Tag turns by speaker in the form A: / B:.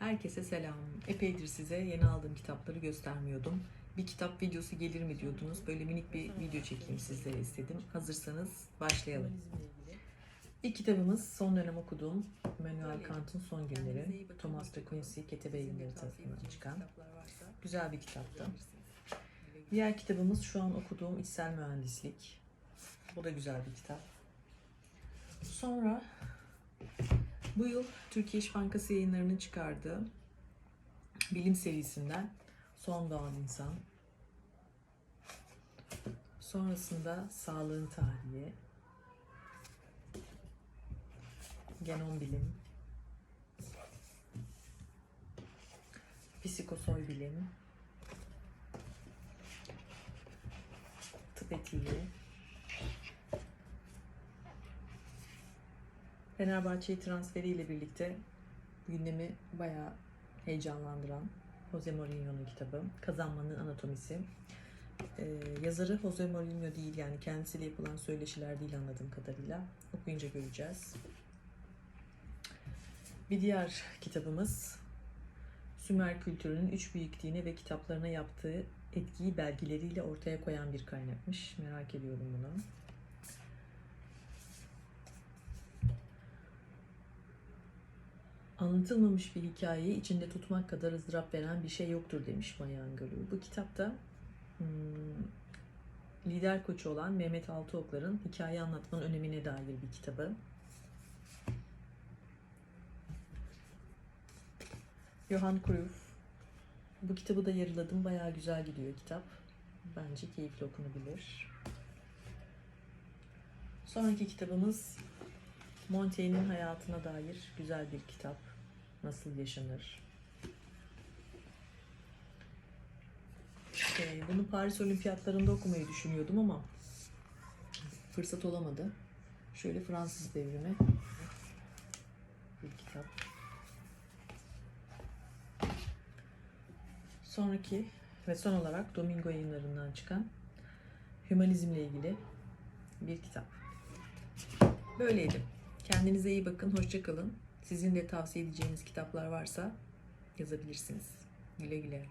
A: Herkese selam. Epeydir size yeni aldığım kitapları göstermiyordum. Bir kitap videosu gelir mi diyordunuz. Böyle minik bir video çekeyim sizlere istedim. Hazırsanız başlayalım. İlk kitabımız son dönem okuduğum Immanuel Kant'ın Son Günleri. Thomas de Quincey Ketebe Yayınları tarafından çıkan. Güzel bir kitaptı. Diğer kitabımız şu an okuduğum İçsel Mühendislik. Bu da güzel bir kitap. Sonra bu yıl Türkiye İş Bankası yayınlarının çıkardığı bilim serisinden Son Doğan İnsan. Sonrasında Sağlığın Tarihi, Genom Bilim, Psikosoy Bilim, Tıp Etiği, Fenerbahçe transferiyle birlikte gündemi bayağı heyecanlandıran Jose Mourinho'nun kitabı Kazanmanın Anatomisi. Ee, yazarı Jose Mourinho değil yani kendisiyle yapılan söyleşiler değil anladığım kadarıyla. Okuyunca göreceğiz. Bir diğer kitabımız Sümer kültürünün üç büyük dine ve kitaplarına yaptığı etkiyi belgeleriyle ortaya koyan bir kaynakmış. Merak ediyorum bunu. Anlatılmamış bir hikayeyi içinde tutmak kadar ızdırap veren bir şey yoktur demiş Maya Angelou. Bu kitapta hmm, lider koçu olan Mehmet Altıoklar'ın hikaye anlatmanın önemine dair bir kitabı. Johan Cruyff. Bu kitabı da yarıladım. Bayağı güzel gidiyor kitap. Bence keyifli okunabilir. Sonraki kitabımız Montaigne'in hayatına dair güzel bir kitap. Nasıl yaşanır? Ee, bunu Paris Olimpiyatlarında okumayı düşünüyordum ama fırsat olamadı. Şöyle Fransız devrimi bir kitap. Sonraki ve son olarak Domingo yayınlarından çıkan Hümanizmle ilgili bir kitap. Böyleydi. Kendinize iyi bakın, hoşça kalın. Sizin de tavsiye edeceğiniz kitaplar varsa yazabilirsiniz. Güle güle.